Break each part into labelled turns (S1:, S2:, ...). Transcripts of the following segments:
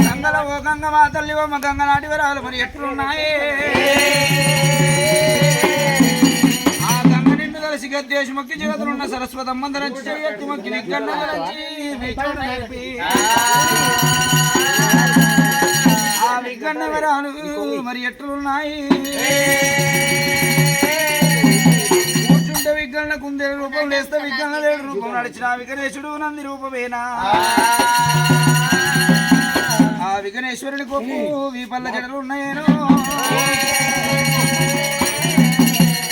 S1: గంగల ఓ గంగ మా ఓ మా గంగ నాటి వరాలు మరి ఎట్లున్నాయి? ఆ గంగ నిన్ను కలిసి గద్దేశ మొక్కి జగతులున్న సరస్వతి అమ్మందరించి చెయ్యట్టు మొక్కి నిగ్గన్నదరించి ఆ విగ్గన్న వరాలు మరి ఎట్లున్నాయి? కూర్చుంటే విగ్గన్న కుందేలు రూపం లేస్తే విగ్గన్న లేడు రూపం. నడిచిన విఘ్నేశుడు నంది రూపమేనా? ఆ విఘ్నేశ్వరుని కొప్పు వీపల్ల జడలు ఉన్నాయేను?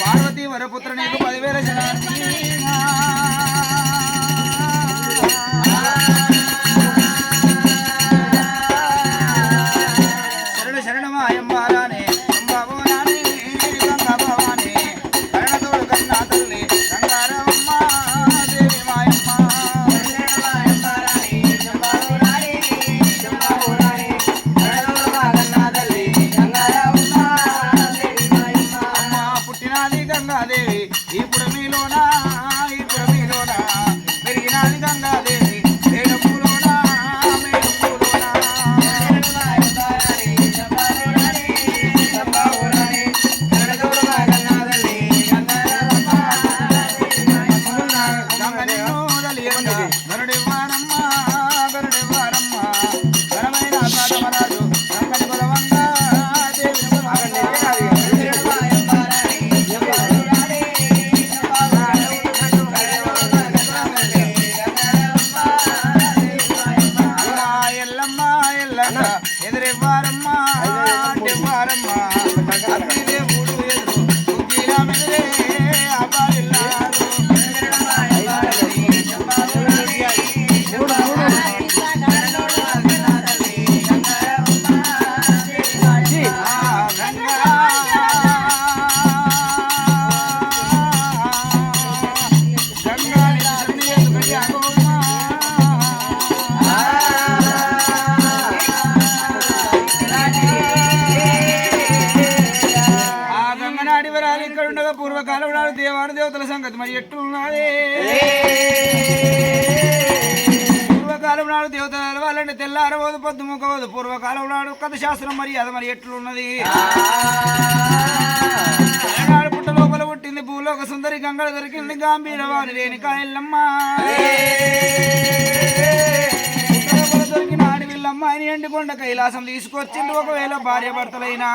S1: పార్వతి వరపుత్ర నీకు పదివేల జడలు పుట్టినాది గంగాదేవి ఇప్పుడు మీలోనా? ఉండగా పూర్వకాలం నాడు దేవాను దేవతల సంగతి మరి ఎట్లున్నది పూర్వకాలం నాడు దేవతల వాళ్ళని తెల్లారవదు పొద్దు ముఖవదు పూర్వకాలం నాడు కథ శాస్త్రం మరి అది మరి ఎట్లున్నది? పుట్ట లోపల పుట్టింది భూలోక సుందరి గంగడ దొరికింది గాంభీర వారి రేణుక ఎల్లమ్మ. ఆయన ఎండుకొండ కైలాసం తీసుకొచ్చింది ఒకవేళ భార్య భర్తలైనా.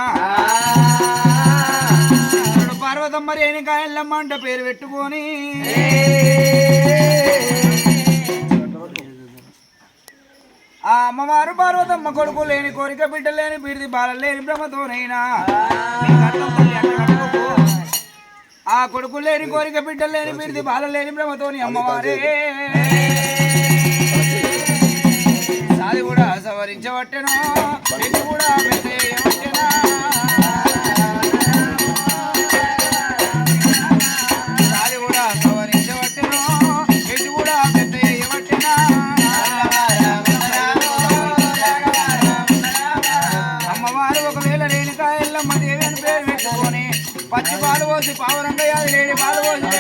S1: పార్వతమ్మ రేణుక ఎల్లమ్మ అంటే పేరు పెట్టుకొని. ఆ అమ్మవారు పార్వతమ్మ కొడుకు లేని కోరిక బిడ్డ లేని బిడిది బాల లేని బ్రహ్మతోనైనా. ఆ కొడుకు లేని కోరిక బిడ్డ లేని బిడిది బాల లేని బ్రహ్మతోని అమ్మవారే. సాది కూడా సవరించబట్టెను కూడా పచ్చి పాలు పోసి పావురంగయ్య లేని పాలు పోసి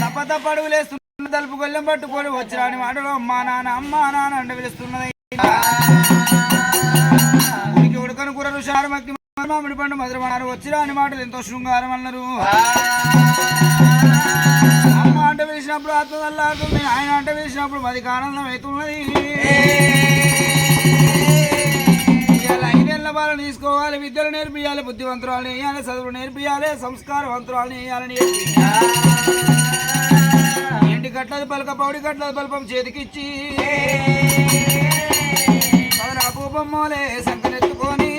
S1: తప్ప తప్ప అడుగులేస్తున్న తలుపు గొల్లెం పట్టుకొని వచ్చిరాని మాటలు అమ్మా నాన్న అమ్మా నాన్న అంట పిలుస్తున్నది ఉడకను కూరలు శారమక్కి మామిడి పండు మధురమన్నారు. వచ్చిరాని మాటలు ఎంతో శృంగారం అన్నారు అమ్మ అంట పిలిచినప్పుడు ఆత్మ ఆయన అంట పిలిచినప్పుడు మదికి ఆనందం అవుతున్నది. ఇవాళ తీసుకోవాలి విద్యలు నేర్పియాలి బుద్ధివంతురాలు వేయాలి చదువులు నేర్పియాలి సంస్కారవంతురాలు వేయాలని ఎండి కట్లది పలక పౌడి కట్లది పలపం చేతికిచ్చి. పదరా కూపమ్మోలే సంకనెత్తుకొని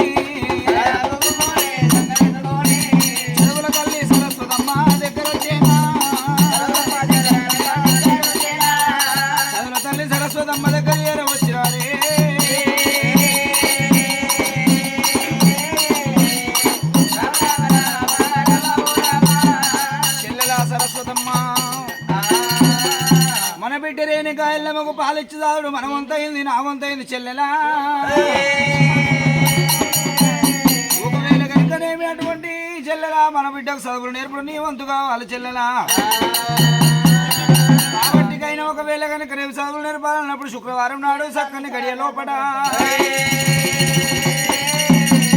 S1: మనమకు కాయలమ్మకు పాలిచ్చి దాడు మన వంతయింది నా వంతయింది చెల్లెలా. ఒకవేళ కనుకనేమి అటువంటి చెల్లెలా మన బిడ్డకు చదువులు నేర్పుడు నీ వంతు కావాలి చెల్లెలా. కాబట్టికైనా ఒకవేళ కనుక రేపు చదువులు నేర్పాలన్నప్పుడు శుక్రవారం నాడు చక్కని గడియ లోపట.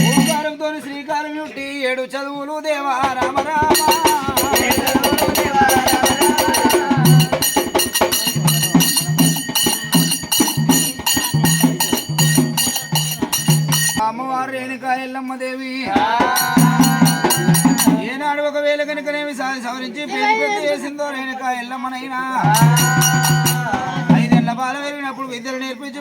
S1: ఓంకారంతో శ్రీకారం చుట్టి ఏడు చదువులు దేవా రామ రామ. ఎల్లమ్మ దేవి. ఏనాడు ఒకవేళ కనుకనేమి సారి సవరించి పేరు పెట్టి వేసిందో రేణుకా ఎల్లమ్మనైనా. ఐదేళ్ళ బాల పెరిగినప్పుడు విద్యలు నేర్పించి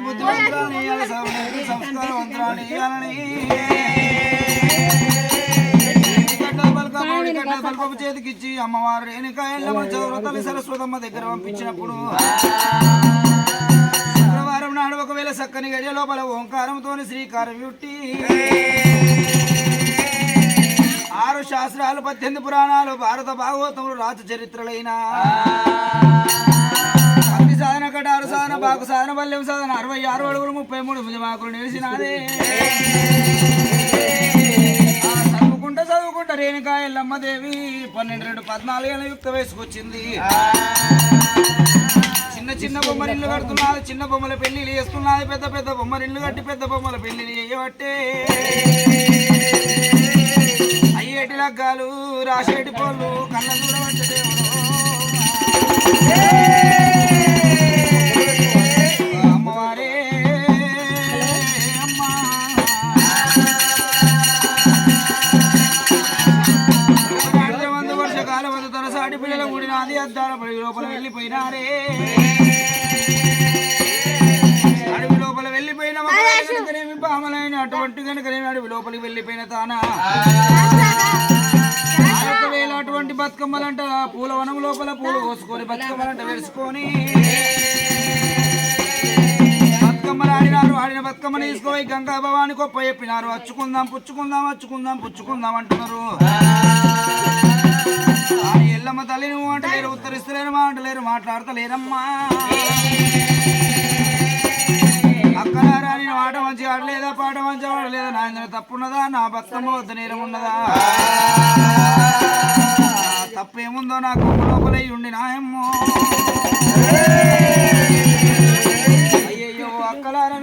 S1: పలకపు చేతికిచ్చి అమ్మవారు రేణుకా ఎల్లమ్మ చౌర తల్లి సరస్వతమ్మ దగ్గర పంపించినప్పుడు. శుక్రవారం నాడు ఒకవేళ చక్కని గడియ లోపల ఓంకారంతో శ్రీకారం యుట్టి ఆరు శాస్త్రాలు పద్దెనిమిది పురాణాలు భారత భాగవతములు రాజ చరిత్రలైన. భక్తి సాధన కటారు సాధన బాకు సాధన బల్యం సాధన అరవై ఆరు అడుగులు ముప్పై మూడు భుజమాకులు నిలిచినాదే. చదువుకుంటా చదువుకుంటా రేణుకా ఎల్లమ్మదేవి పన్నెండు రెండు పద్నాలుగు ఏళ్ళ యుక్త వయసుకొచ్చింది. చిన్న చిన్న బొమ్మరిల్లు కడుతున్నారు చిన్న బొమ్మల పెళ్ళిళ్ళు చేస్తున్నారు పెద్ద పెద్ద బొమ్మరిల్లు కట్టి పెద్ద బొమ్మల పెళ్ళిళ్ళు చేయబట్టే. అయ్యేటి లగ్గాలు రాసేటి పళ్ళు కళ్ళ చూడబట్టే దేవుడు. అమ్మవారే అమ్మా. వంద వర్షకాలం వంద తనసాటి పిల్లల కూడినాది అద్దాల పడి లోపల వెళ్ళిపోయినారే. అటువంటి కనుకనేమి లోపలికి వెళ్ళిపోయిన తానా? ఒకవేళ అటువంటి బతుకమ్మలంట పూల వనం లోపల పూలు కోసుకొని బతుకమ్మలంట వేసుకొని బతుకమ్మలు ఆడినారు ఆడిన బతుకమ్మని తీసుకుపోయి గంగా భవాని గొప్ప చెప్పినారు. అచ్చుకుందాం పుచ్చుకుందాం అచ్చుకుందాం పుచ్చుకుందాం అంటున్నారు. ఎల్లమ్మ తల్లి నువ్వు అంటలేరు ఉత్తరిస్తలేరు మా అంటలేరు మాట్లాడతలేరమ్మా. అక్కలారా నేను ఆట మంచి ఆడలేదా పాట మంచి ఆడలేదా? నా తప్పున్నదా? నా బతుకమ్మ వద్ద నేరం ఉన్నదా? తప్పేముందో నా కొమ్ము లోపలై ఉండి నాయమ్మో అయ్యయ్యో అక్కలారా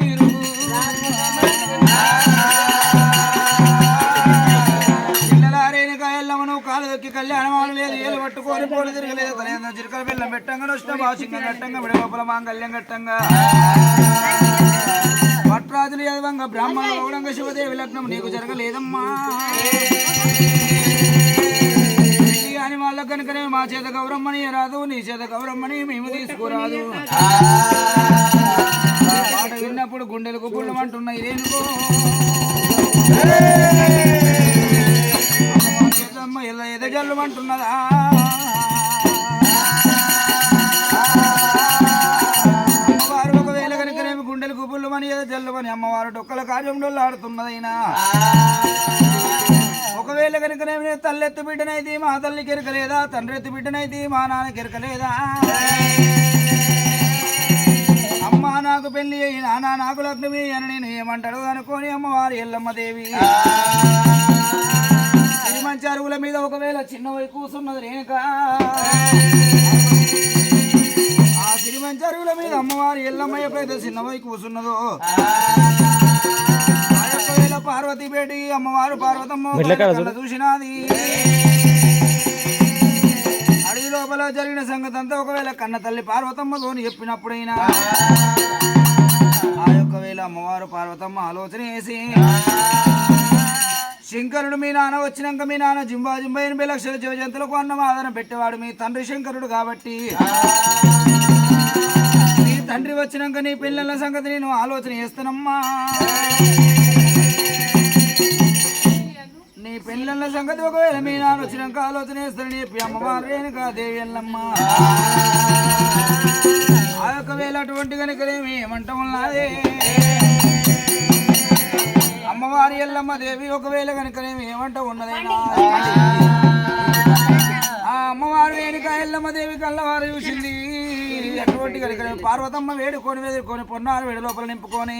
S1: కాలు లేదు కళ్యాణం ఆడలేదు ఏలు పట్టుకొని పోలు తిరగలేదు. తన చిరకల బెల్లం పెట్టంగా వచ్చిన బాసింగం గట్టంగా విడ లోపల మాంగల్యం కట్టంగా. పట్రాజులు యదవంగా బ్రాహ్మణులు ఓడంగా శివదేవి లగ్నం నీకు జరగలేదమ్మా. అని వాళ్ళ కనుకనే మా చేత గౌరమ్మని రాదు నీ చేత గౌరమ్మని మేము తీసుకురాదు. పాట విన్నప్పుడు గుండెలకు గుళ్ళమంటున్నాయి దేనికో అమ్మ ఇలా ఎదజల్లుమంటున్నదా అమ్మవారు ఒకవేళ కనుకనేమి గుండెలు గుబుళ్ళమని ఏదో జల్లుమని అమ్మవారు డొక్కల కార్యంలో ఆడుతున్నదైనా? ఒకవేళ కనుక నేను తల్లెత్తు బిడ్డనైతే మా తల్లికి కెరకలేదా? తండ్రి ఎత్తు బిడ్డనైతే మా నాన్నకి కెరకలేదా? అమ్మ నాకు పెళ్ళి అయ్యి నాన్న నాకు లగ్నమే అని నేను ఏమంటాడు అనుకోని అమ్మవారు ఎల్లమ్మ దేవి. ఇది సిరిమంచి అరుగుల మీద ఒకవేళ చిన్న వై కూసున్నది రేణుక. ఆ సిరిమంచి అరుగుల మీద అమ్మవారి ఎల్లమ్మ ఎప్పుడైతే చిన్న వై కూసున్నదో పార్వతి బేటి అమ్మవారు పార్వతమ్మ చూసినాది. అడవి లోపల జరిగిన సంగతి అంతా ఒకవేళ కన్న తల్లి పార్వతమ్మతోని చెప్పినప్పుడైనా ఆ యొక్క వేళ అమ్మవారు పార్వతమ్మ ఆలోచన చేసి శంకరుడు మీ నాన్న వచ్చినాక మీ నాన్న జింబా జింబా ఎనభై లక్షల జీవజంతులకు అన్నం ఆదరణ పెట్టేవాడు మీ తండ్రి శంకరుడు కాబట్టి. నీ తండ్రి వచ్చినాక నీ పిల్లల సంగతి నేను ఆలోచన చేస్తానమ్మా. నీ పిల్లల సంగతి ఒకవేళ మీ నాన్న వచ్చినాక ఆలోచన చేస్తాను చెప్పి అమ్మవారు రేణుకా దేవి ఎల్లమ్మ ఆ యొక్క వేళ అటువంటి కనుకనేమి ఏమంటామన్నాదే అమ్మవారి ఎల్లమ్మ దేవి ఒకవేళ కనుకనేమి ఏమంట ఉన్నదైనా ఆ అమ్మవారు వేడుక ఎల్లమ్మ దేవి కళ్ళవారు చూసింది. ఎటువంటి కనుక పార్వతమ్మ వేడుకొని వేడుకొని పొన్నారు వేడి లోపల నింపుకొని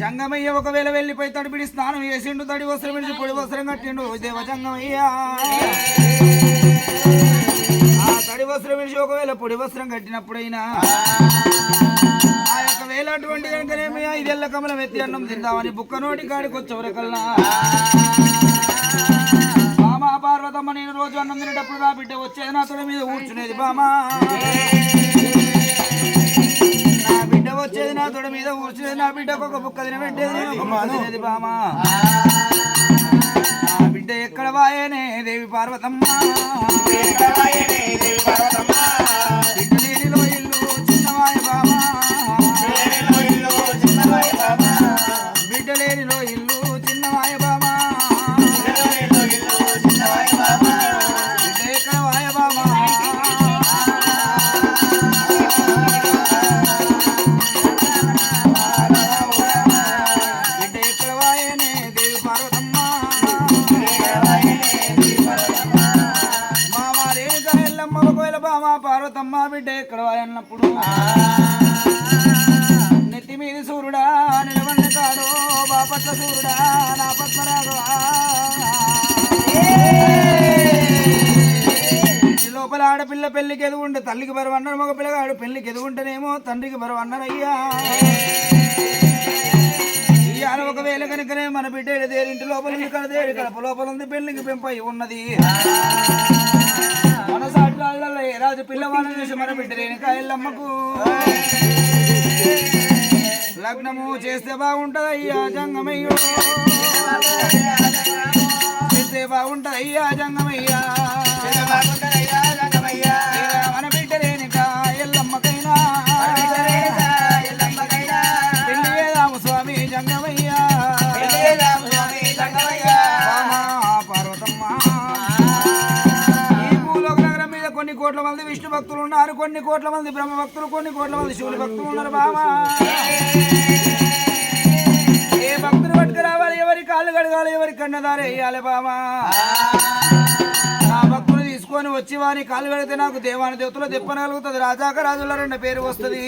S1: జంగమయ్య ఒకవేళ వెళ్ళిపోయి తడిపిడి స్నానం చేసిండు తడి వస్త్రం విడిచి పొడి వస్త్రం కట్టిండు దేవ జంగమయ్య. ఆ తడి వస్త్రం విడిచి ఒకవేళ పొడి వస్త్రం కట్టినప్పుడైనా ఆ యొక్క వేళ అటువంటి కనుకనేమి ఐదెల్ల కమలం ఎత్తి అన్నం తిందామని బుక్క నోటి కాడికి వచ్చవరకల్లా బామా పార్వతమ్మ నేను రోజు అన్నం తినేటప్పుడు నా బిడ్డ వచ్చేది నా తొడ మీద కూర్చునేది బామా. నా బిడ్డ వచ్చేది నా తొడ మీద కూర్చునేది నా బిడ్డకు ఒక బుక్క తినబెట్టేది పెట్టేది తినేది బామా. నా బిడ్డ ఎక్కడ వాయనే దేవి పార్వతమ్మ. దేవి పార్వతమ్మ. బిడ్డ ఎక్కడ వాయన్నప్పుడు నెత్తి మీది సూర్యుడా నిలబడిన కాడు బాపట్ల సూర్యుడా నా ఇంటి లోపల ఆడపిల్ల పెళ్ళికి ఎదుగుంటే తల్లికి బరువు అన్నారు మగ పిల్లగాడు పెళ్ళికి ఎదుగుంటేనేమో తండ్రికి బరువు అన్నారయ్యా ఇవాళ ఒకవేళ కనుకనే మన బిడ్డ ఈడ దేరి ఇంటి లోపల ఉంది ఇక్కడ దేరి కడప లోపల ఉంది పెళ్ళికి పెంపై ఉన్నది. రాజు పిల్లవాళ్ళ చూసి మన బిడ్డ రేణుక ఎల్లమ్మకు లగ్నము చేస్తే బాగుంటది అయ్యా జంగమయ్యో. చేస్తే బాగుంటది అయ్యా జంగమయ్యా. కోట్ల మంది విష్ణు భక్తులు ఉన్నారు. కొన్ని కోట్ల మంది బ్రహ్మ భక్తులు కొన్ని కోట్ల మంది శివుని భక్తులు ఉన్నారు బాబా. ఏ భక్తులు పట్టుకురావాలి ఎవరి కాళ్ళు కడగాలి? ఎవరి కన్నదారు వేయాలి బామా నా భక్తులు తీసుకొని వచ్చి వారి కాళ్ళు కడిగితే నాకు దేవాని దేవతలు తెప్పనగలుగుతుంది రాజాక రాజుల రెండు పేరు వస్తుంది.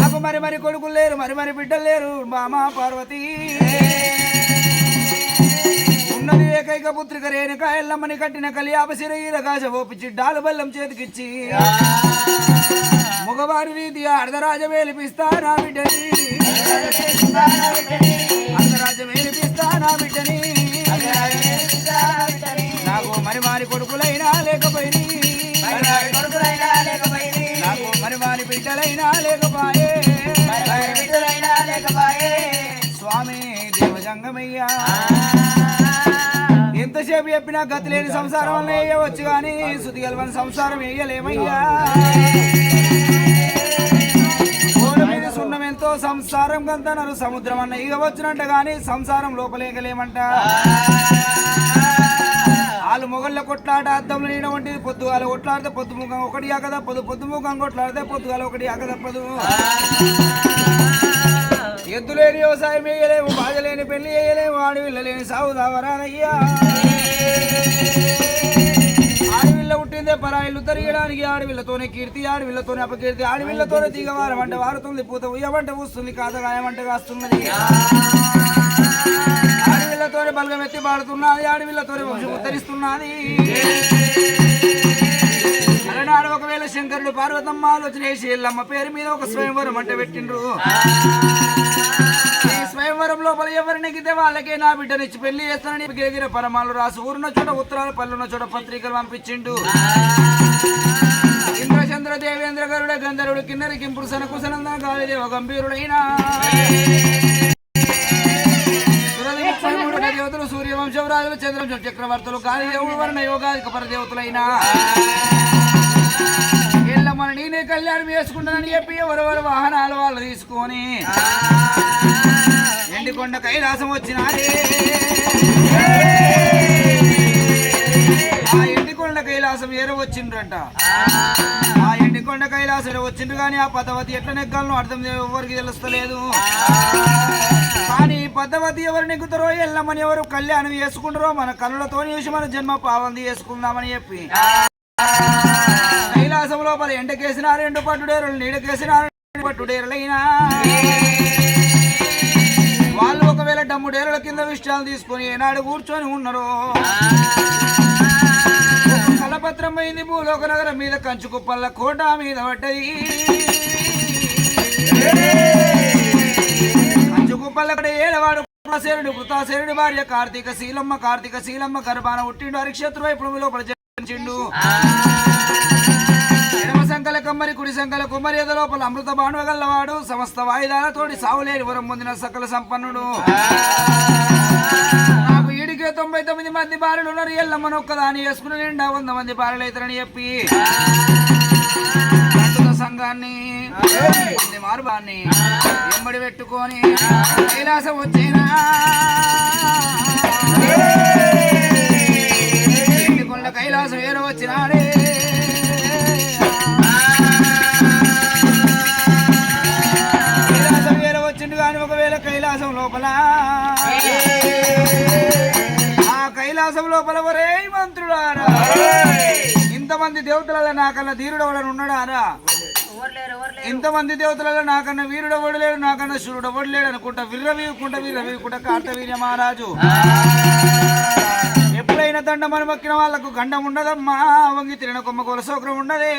S1: నాకు మరి మరి కొడుకులు లేరు మరి మరి బిడ్డలు లేరు. మామ పార్వతి. ఏకైక పుత్రిక రేణుక ఎల్లమ్మని కట్టిన కలియాప శరీరకాశ ఓపించి డాలు బెల్లం చేతికిచ్చి. మగవారి రీతి అర్ధరాజ వేలిపిస్తా నా బిడ్డని. అర్ధరాజ వేలిపిస్తా నా బిడ్డని. నాకు మరి వారి కొడుకులైనా లేకపోయి నాకు మరి వారి బిడ్డలైనా లేకపోయే. స్వామి దేవజంగమయ్యా. ఎంతసేపు చెప్పినా గతి లేని సంసారం వేయవచ్చు కానీ శుద్ధి గలవని సంసారం వేయలేమయ్యా గోడ మీద సున్నం ఎంతో సంసారం కంతనరు సముద్రం అన్న ఇక వచ్చినట్ట కానీ సంసారం లోపలేకలేమంట. వాళ్ళు మొగళ్ళ కొట్లాట అద్దంలో నీడ వంటిది పొద్దుగాల కొట్లాడితే పొద్దు ముఖం ఒకటి ఆక తప్పదు పొద్దు ముఖం కొట్లాడితే పొద్దుగాల ఒకటి ఆక తప్పదు ఎద్దు లేని వ్యవసాయం వేయలేము బాధ లేని పెళ్ళి వేయలేము ఆడవిల్ల లేని సాగు దావరానయ్యా ఆడవిల్ల పుట్టిందే పరాయిల్లు తరియడానికి ఆడవిల్లతోనే కీర్తి ఆడవిల్లతోనే అపకీర్తి ఆడవిల్లతోనే దిగవారం అంటే వారుతుంది పూత. ఉయ్యమంటే వస్తుంది కాదగాయమంటే కాస్తున్నది. ఆడవిల్లతోనే బలగమెత్తి పాడుతున్నది ఆడపిల్లతో వంశం ఉత్తరిస్తున్నది. అలనాడు ఒకవేళ శంకరుడు పార్వతమ్మ ఆలోచన చేసి ఎల్లమ్మ పేరు మీద ఒక స్వయంవరం అంటే పెట్టిండ్రు. స్వయంవరం లోపల ఎవరిని వాళ్ళకే నా బిడ్డనిచ్చి పెళ్ళి చేస్తానని గిరిగిర పరమాలు రాసు. ఊరున్న చోట ఉత్తరాలు పల్లున్న చోట పత్రికలు పంపించిండు. ఇంద్రచంద్ర దేవేంద్ర గరుడ గంధర్వుడు కిన్నరి కింపుడు సనకుసనందన గాలిదేవ గంభీరుడైన దేవతలు సూర్యవంశం రాజులు చంద్రవంశం చక్రవర్తులు గాలిదేవుడు వర్ణ యోగాధిక పరదేవతలైన. ఎల్లమ్మని నేనే కళ్యాణం చేసుకుంటానని చెప్పి ఎవరెవరు వాహనాలు వాళ్ళు తీసుకొని ఎండికొండ కైలాసం వచ్చినారే ఆ ఎండికొండ కైలాసం ఏరో వచ్చిండ్రంట. ఆ ఎండికొండ కైలాసం వచ్చిండ్రు కానీ ఆ పదవతి ఎట్లా నెగ్గాలను అర్థం ఎవరికి తెలుస్తలేదు. కానీ పద్ధవతి ఎవరు నెగ్గుతారో ఎల్లమని ఎవరు కళ్యాణం చేసుకుంటారో మన కళ్ళతో చూసి మన జన్మ పావంది చేసుకుందామని చెప్పి. కైలాసం లోపల ఎండకేసినారు ఎండు పట్టుడేరులు నీడకేసినారు పట్టుడేరులైనా. వాళ్ళు మూడేళ్ళ కింద విషయాలు తీసుకొని ఏనాడు కూర్చొని ఉన్నారు? కలపత్రం భూలోక నగరం మీద కంచుకుప్పల్ల కోట మీద పడ్డది. కంచుకుప్పల్ల ఏడవాడు కృతాశేరుడు కృతాశేరుడి భార్య కార్తీక శీలమ్మ కార్తీక శీలమ్మ గర్భాన పుట్టిండు హరిక్షేత్ర వైపు లోపల జన్మించిండు. కమ్మరి కుడి సంకల కుమరేద లోపల అమృత బాణువ గల్లవాడు సమస్త వాయిదాలతోటి సావులేని వరం పొందిన సకల సంపన్నుడు. నాకు ఈడికే తొంభై తొమ్మిది మంది బారులు ఉన్నారు ఎల్లమ్మను ఒక్కదాని వేసుకుని నిండా వంద మంది బారులు అవుతారని చెప్పి సంఘాన్ని మార్బాన్ని ఎంబడి పెట్టుకొని కైలాసం వచ్చేనా? కైలాసం ఏరో వచ్చినాడే? లోపల. ఆ కైలాసం లోపల ఒరే మంత్రుడారా ఇంతమంది దేవతలలో నాకన్నా ధీరుడు ఎవడని ఉన్నాడారా ఇంతమంది దేవతలలో నాకన్నా వీరుడు ఎవడలేడు నాకన్నా శూరుడు ఎవడలేడు అనుకుంటా విర్రవీయకుంటా విర్రవీయకుంటా కార్తవీర్య మహారాజు. ఎప్పుడైనా దండం మొక్కిన వాళ్ళకు గండం ఉండదమ్మా వంగి తిరిగిన కొమ్మ కొల సౌకర్యం ఉండదే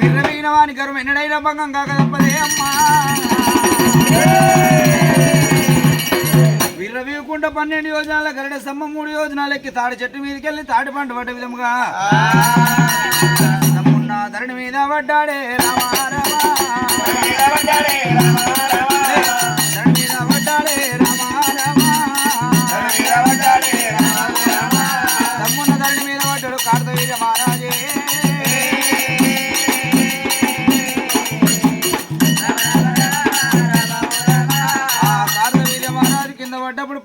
S1: విర్రవీన వాని గర్వం ఎన్నడైనా భంగం కాక తప్పదే విర్రవీయకుండా పన్నెండు యోజనాల గరడ స్తంభం మూడు యోజనాలు ఎక్కి తాడి చెట్టు మీదకి వెళ్ళి తాడి పంట పడ్డ విధముగా. తమ్మున్న ధరణి మీద పడ్డాడే రామ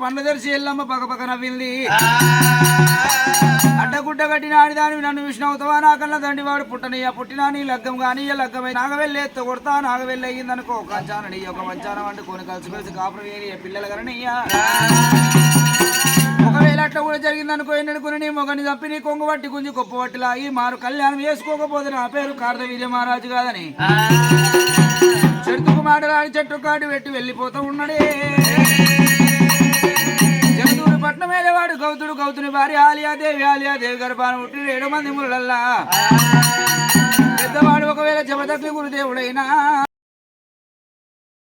S1: పండ్లు తెరిచి ఎల్లమ్మ పక్క పక్క నవ్వింది. అడ్డగుడ్డ కట్టిన ఆడిదాని నన్ను విష్ణు అవుతావా? నాకన్నా దండి వాడు పుట్టనయ్యా పుట్టినా నీ లగ్గం కానీ లగ్గమై. నాగవెళ్ళి ఎత్త కొడతా నాగవెళ్ళి అయ్యిందనుకో కంచానని ఒక వంచానం అంటే కొని కలిసి కలిసి కాపురం వేరి పిల్లలు కరణయ్యా ఒకవేళ అట్లా కూడా జరిగిందనుకో ఎన్నడుకుని నీ మొగని తప్పి నీ కొంగు పట్టి గుంజి గొప్ప పట్టిలా ఈ మారు కళ్యాణం చేసుకోకపోతే నా పేరు కార్తవీర్య మహారాజు కాదని. చెట్టుకు మాటలాడి చెట్టు కాటి పెట్టి వెళ్ళిపోతూ ఉన్నాడే. జగదూరు వాడు గౌతుడు గౌతుని భార్య ఆలియాదేవి ఆలియాదేవి గర్భాన పుట్టిన ఏడు మంది ముళ్ళల్లా. పెద్దవాడు ఒకవేళ జబదగ్ని గురుదేవుడైనా